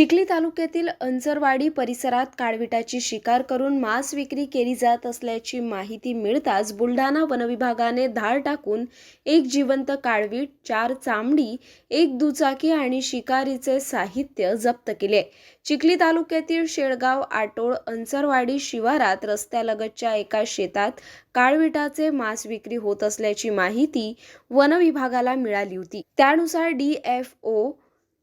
चिखली तालुक्यातील अंजरवाडी परिसरात काळविटाची शिकार करून मांस विक्री केली जात असल्याची माहिती मिळताच बुलढाणा वनविभागाने धाड टाकून एक जिवंत काळवीट चार चामडी एक दुचाकी आणि शिकारीचे साहित्य जप्त केले. चिखली तालुक्यातील शेळगाव आटोळ अंचरवाडी शिवारात रस्त्यालगतच्या एका शेतात काळविटाचे मांस विक्री होत असल्याची माहिती वनविभागाला मिळाली होती. त्यानुसार D F O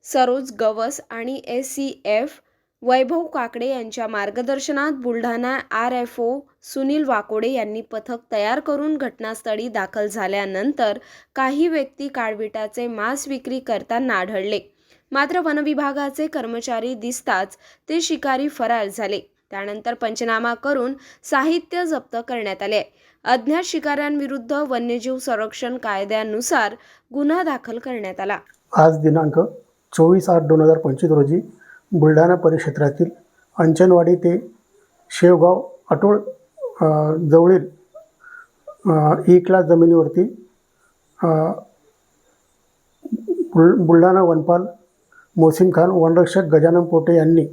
Saroj Gawas आणि S C F Vaibhav Kakde यांच्या मार्गदर्शनात Buldhana R F O Sunil Wakode यांनी पथक तयार करून घटनास्थळी दाखल झाल्यानंतर काही व्यक्ती काळविटाचे मांस विक्री करताना आढळले. मात्र वनविभागाचे कर्मचारी दिसताच ते शिकारी फरार झाले. त्यानंतर पंचनामा करून साहित्य जप्त करण्यात आले. अज्ञात शिकाऱ्यांविरुद्ध वन्यजीव संरक्षण कायद्यानुसार गुन्हा दाखल करण्यात आला. आज दिनांक चोवीस आठ दोन हजार पंचवीस रोजी बुलढाणा परिक्षेत्रातील अंचनवाडी ते शेवगाव अटोळ जवळील ई क्लास जमिनीवरती बुल बुलढाणा वनपाल मोसीम खान वनरक्षक गजानन पोटे यांनी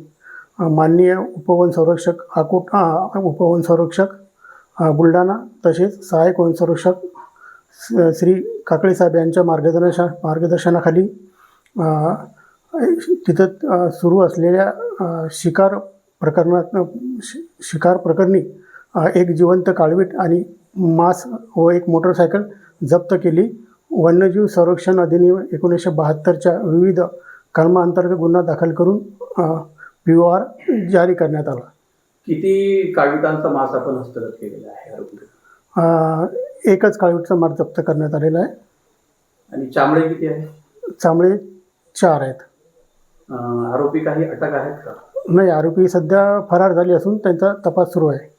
माननीय उपवन संरक्षक आकुट उपवन संरक्षक बुलढाणा तसेच सहाय्यक वन संरक्षक श्री काकडे साहेब यांच्या मार्गदर्शना मार्गदर्शनाखाली तिथं सुरू असलेल्या शिकार प्रकरणात शि- शिकार प्रकरणी एक जिवंत काळवीट आणि मांस व एक मोटरसायकल जप्त केली. वन्यजीव संरक्षण अधिनियम एकोणीसशे बहात्तरच्या विविध कलमांतर्गत गुन्हा दाखल करून पी ओ आर जारी करण्यात आला. किती काळविटांचा मांस आपण हस्तगत केलेला आहे एकच काळवीटचा माल जप्त करण्यात आलेला आहे. आणि चामडे किती आहे? चांबळे चार आहेत. अं, आरोपी काही अटक आहेत का? नाही आरोपी सध्या फरार झाले असून त्यांचा तपास सुरू आहे.